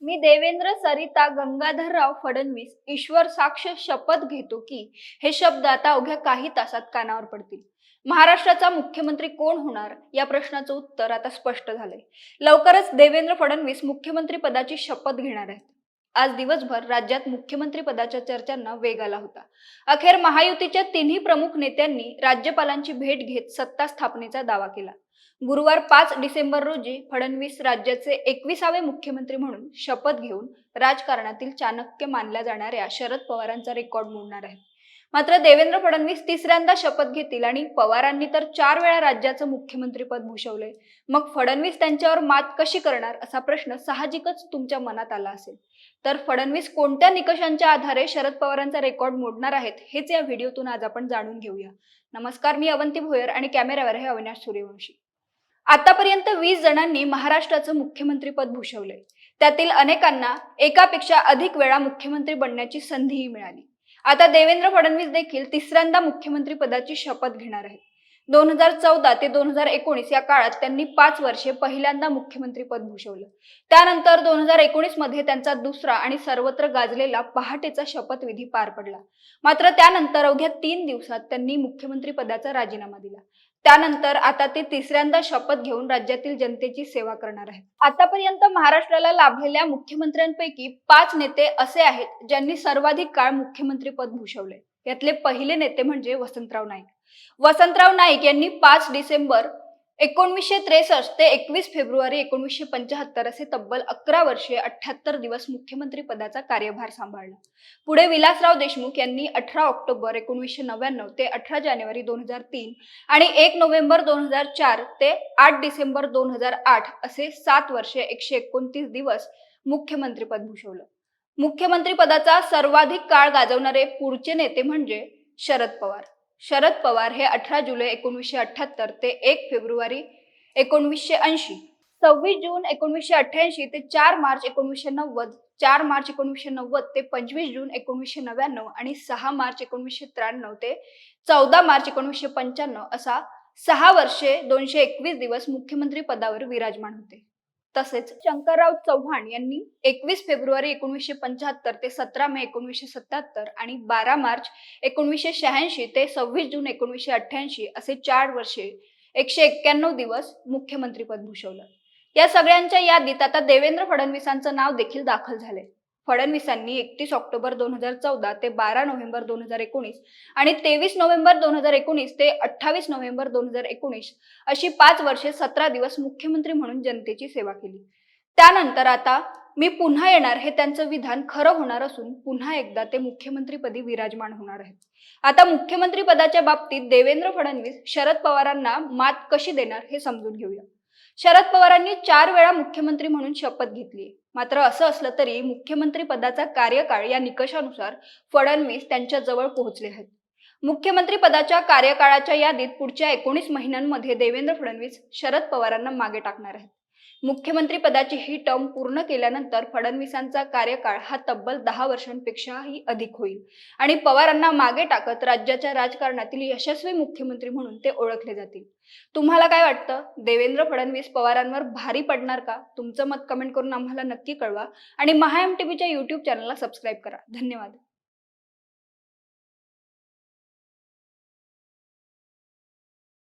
मी देवेंद्र सरिता गंगाधरराव फडणवीस ईश्वर साक्ष शपथ घेतो की हे शब्द आता अवघ्या काही तासात कानावर पडतील. महाराष्ट्राचा मुख्यमंत्री कोण होणार? या प्रश्नाचं उत्तर आता स्पष्ट झालंय. लवकरच देवेंद्र फडणवीस मुख्यमंत्री पदाची शपथ घेणार आहेत. आज दिवसभर राज्यात मुख्यमंत्री पदाच्या चर्चांना वेग आला होता. अखेर महायुतीच्या तिन्ही प्रमुख नेत्यांनी राज्यपालांची भेट घेत सत्ता स्थापनेचा दावा केला. गुरुवार पाच डिसेंबर रोजी फडणवीस राज्याचे एकविसावे मुख्यमंत्री म्हणून शपथ घेऊन राजकारणातील चाणक्य मानल्या जाणाऱ्या शरद पवारांचा रेकॉर्ड मोडणार आहेत. मात्र देवेंद्र फडणवीस तिसऱ्यांदा शपथ घेतील आणि पवारांनी तर चार वेळा राज्याचं मुख्यमंत्रीपद भूषवले मग फडणवीस त्यांच्यावर मात कशी करणार असा प्रश्न साहजिकच तुमच्या मनात आला असेल. तर फडणवीस कोणत्या निकषांच्या आधारे शरद पवारांचा रेकॉर्ड मोडणार आहेत हेच या व्हिडिओतून आज आपण जाणून घेऊया. नमस्कार मी अवंती भोयर आणि कॅमेऱ्यावर आहे अविनाश सूर्यवंशी. आतापर्यंत वीस जणांनी महाराष्ट्राचं मुख्यमंत्रीपद भूषवलंय. त्यातील अनेकांना एकापेक्षा अधिक वेळा मुख्यमंत्री बनण्याची संधीही मिळाली. आता देवेंद्र फडणवीस देखील तिसऱ्यांदा मुख्यमंत्री पदाची शपथ घेणार आहेत. दोन हजार चौदा ते दोन हजार एकोणीस या काळात त्यांनी पाच वर्षे पहिल्यांदा मुख्यमंत्रीपद भूषवलं. त्यानंतर दोन हजार एकोणीसमध्ये त्यांचा दुसरा आणि सर्वत्र गाजलेला पहाटेचा शपथविधी पार पडला. मात्र त्यानंतर अवघ्या तीन दिवसात त्यांनी मुख्यमंत्री पदाचा राजीनामा दिला. त्यानंतर आता ते तिसऱ्यांदा शपथ घेऊन राज्यातील जनतेची सेवा करणार आहेत. आतापर्यंत महाराष्ट्राला लाभलेल्या मुख्यमंत्र्यांपैकी पाच नेते असे आहेत ज्यांनी सर्वाधिक काळ मुख्यमंत्रीपद भूषवले यातले पहिले नेते म्हणजे वसंतराव नाईक. वसंतराव नाईक यांनी पाच डिसेंबर एकोणवीसशे त्रेसष्ट ते एकवीस फेब्रुवारी एकोणवीसशे पंचाहत्तर असे तब्बल अकरा वर्षे अठ्याहत्तर दिवस मुख्यमंत्री पदाचा कार्यभार सांभाळला. पुढे विलासराव देशमुख यांनी अठरा ऑक्टोबर एकोणवीसशे नव्याण्णव ते अठरा जानेवारी दोन हजार तीन आणि एक नोव्हेंबर दोन हजार चार ते आठ डिसेंबर दोन हजार आठ असे सात वर्षे एकशे एकोणतीस दिवस मुख्यमंत्रीपद भूषवलं. मुख्यमंत्री पदाचा सर्वाधिक काळ गाजवणारे पुढचे नेते म्हणजे शरद पवार. शरद पवार हे अठरा जुलै एकोणवीसशे अठ्याहत्तर ते एक फेब्रुवारी एकोणवीसशे ऐंशी. सव्वीस जून एकोणवीसशे अठ्ठ्याऐंशी ते चार मार्च एकोणवीसशे नव्वद चार मार्च एकोणवीसशे नव्वद ते पंचवीस जून एकोणवीसशे नव्याण्णव आणि सहा मार्च एकोणवीसशे त्र्याण्णव ते चौदा मार्च एकोणवीसशे पंच्याण्णव असा सहा वर्षे दोनशे एकवीस दिवस मुख्यमंत्री पदावर विराजमान होते. तसेच शंकरराव चव्हाण यांनी एकवीस फेब्रुवारी एकोणवीसशे पंच्याहत्तर ते सतरा मे एकोणवीसशे सत्याहत्तर आणि बारा मार्च एकोणीसशे शहाऐंशी ते सव्वीस जून एकोणवीसशे अठ्ठ्याऐंशी असे चार वर्षे एकशे एक्क्याण्णव दिवस मुख्यमंत्रीपद भूषवलं. या सगळ्यांच्या यादीत आता देवेंद्र फडणवीसांचं नाव देखील दाखल झाले फडणवीसांनी एकतीस ऑक्टोबर दोन हजार चौदा ते बारा नोव्हेंबर दोन हजार एकोणीस आणि तेवीस नोव्हेंबर दोन हजार एकोणीस ते अठ्ठावीस नोव्हेंबर दोन हजार एकोणीस अशी पाच वर्षे सतरा दिवस मुख्यमंत्री म्हणून जनतेची सेवा केली. त्यानंतर आता मी पुन्हा येणार हे त्यांचं विधान खरं होणार असून पुन्हा एकदा ते मुख्यमंत्रीपदी विराजमान होणार आहेत. आता मुख्यमंत्री पदाच्या बाबतीत देवेंद्र फडणवीस शरद पवारांना मात कशी देणार हे समजून घेऊया. शरद पवारांनी चार वेळा मुख्यमंत्री म्हणून शपथ घेतली. मात्र असं असलं तरी मुख्यमंत्री पदाचा कार्यकाळ या निकषानुसार फडणवीस त्यांच्या जवळ पोहोचले आहेत. मुख्यमंत्री पदाच्या कार्यकाळाच्या यादीत पुढच्या एकोणीस महिन्यांमध्ये देवेंद्र फडणवीस शरद पवारांना मागे टाकणार आहेत. मुख्यमंत्री पदाची ही टर्म पूर्ण केल्यानंतर फडणवीसांचा कार्यकाळ हा तब्बल दहा वर्षांपेक्षाही अधिक होईल. आणि पवारांना मागे टाकत राज्याच्या राजकारणातील यशस्वी मुख्यमंत्री म्हणून ते ओळखले जातील. तुम्हाला काय वाटतं? देवेंद्र फडणवीस पवारांवर भारी पडणार का? तुमचं मत कमेंट करून आम्हाला नक्की कळवा. आणि महाएम टीव्हीच्या युट्यूब चॅनलला सबस्क्राईब करा. धन्यवाद.